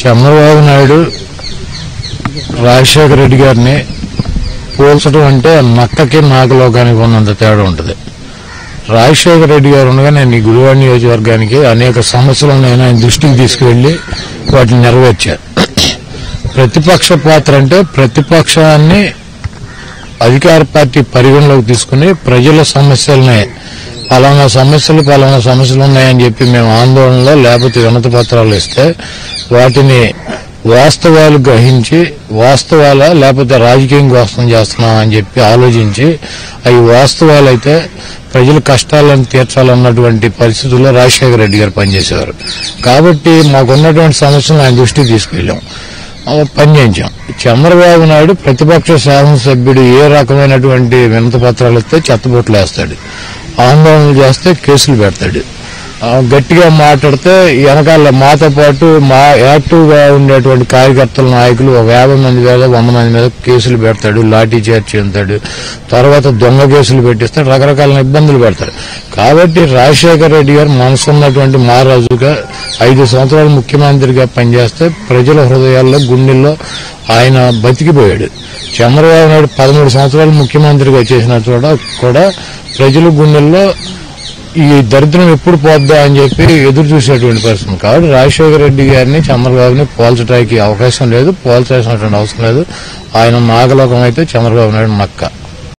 చంద్రబాబు నాయుడు రాజశేఖర రెడ్డి గారిని పోల్చడం అంటే నక్కకి నాగలోకానికి ఉన్నంత తేడా ఉంటుంది. రాజశేఖర రెడ్డి గారు ఉండగా నేను ఈ గుడివాడ నియోజకవర్గానికి అనేక సమస్యలు నేను ఆయన దృష్టికి తీసుకువెళ్ళి వాటిని నెరవేర్చాను ప్రతిపక్ష పాత్ర అంటే ప్రతిపక్షాన్ని అధికార పార్టీ పరిగణలోకి తీసుకుని ప్రజల సమస్యలనే పలానా సమస్యలు పలానా సమస్యలు ఉన్నాయని చెప్పి మేము ఆందోళనలో లేకపోతే వినతి పత్రాలు ఇస్తే వాటిని వాస్తవాలు గ్రహించి వాస్తవాల లేకపోతే రాజకీయం కోసం చేస్తున్నాం అని చెప్పి ఆలోచించి అవి వాస్తవాలైతే ప్రజల కష్టాలను తీర్చాలన్నటువంటి పరిస్థితుల్లో రాజశేఖర రెడ్డి గారు పనిచేసేవారు. కాబట్టి మాకున్నటువంటి సమస్యను ఆయన దృష్టికి తీసుకెళ్ళాం. పనిచేయించాం. చంద్రబాబు నాయుడు ప్రతిపక్ష శాసనసభ్యుడు ఏ రకమైనటువంటి వినతపత్రాలు ఇస్తే చెత్తబొట్లు వేస్తాడు. ఆందోళనలు చేస్తే కేసులు పెడతాడు. గట్టిగా మాట్లాడితే వెనకాల మాతో పాటు మా యాక్టివ్గా ఉండేటువంటి కార్యకర్తల నాయకులు ఒక యాభై మంది మీద వంద మంది మీద కేసులు పెడతాడు లాఠీ చార్జ్ చెందుతాడు తర్వాత దొంగ కేసులు పెట్టిస్తాడు రకరకాల ఇబ్బందులు పెడతాడు. కాబట్టి రాజశేఖర రెడ్డి గారు మనసున్నటువంటి మహారాజుగా ఐదు సంవత్సరాలు ముఖ్యమంత్రిగా పనిచేస్తే ప్రజల హృదయాల్లో గుండెల్లో ఆయన బతికిపోయాడు. చంద్రబాబు నాయుడు పదమూడు సంవత్సరాలు ముఖ్యమంత్రిగా చేసిన చోట కూడా ప్రజల గుండెల్లో ఈ దరిద్రం ఎప్పుడు పోద్దా అని చెప్పి ఎదురు చూసేటువంటి పర్సన్ కాబట్టి రాజశేఖర రెడ్డి గారిని చంద్రబాబుని పోల్చడానికి అవకాశం లేదు. పోల్చాల్సినటువంటి అవసరం లేదు. ఆయన నాగలోకం అయితే చంద్రబాబు నాయుడు నక్క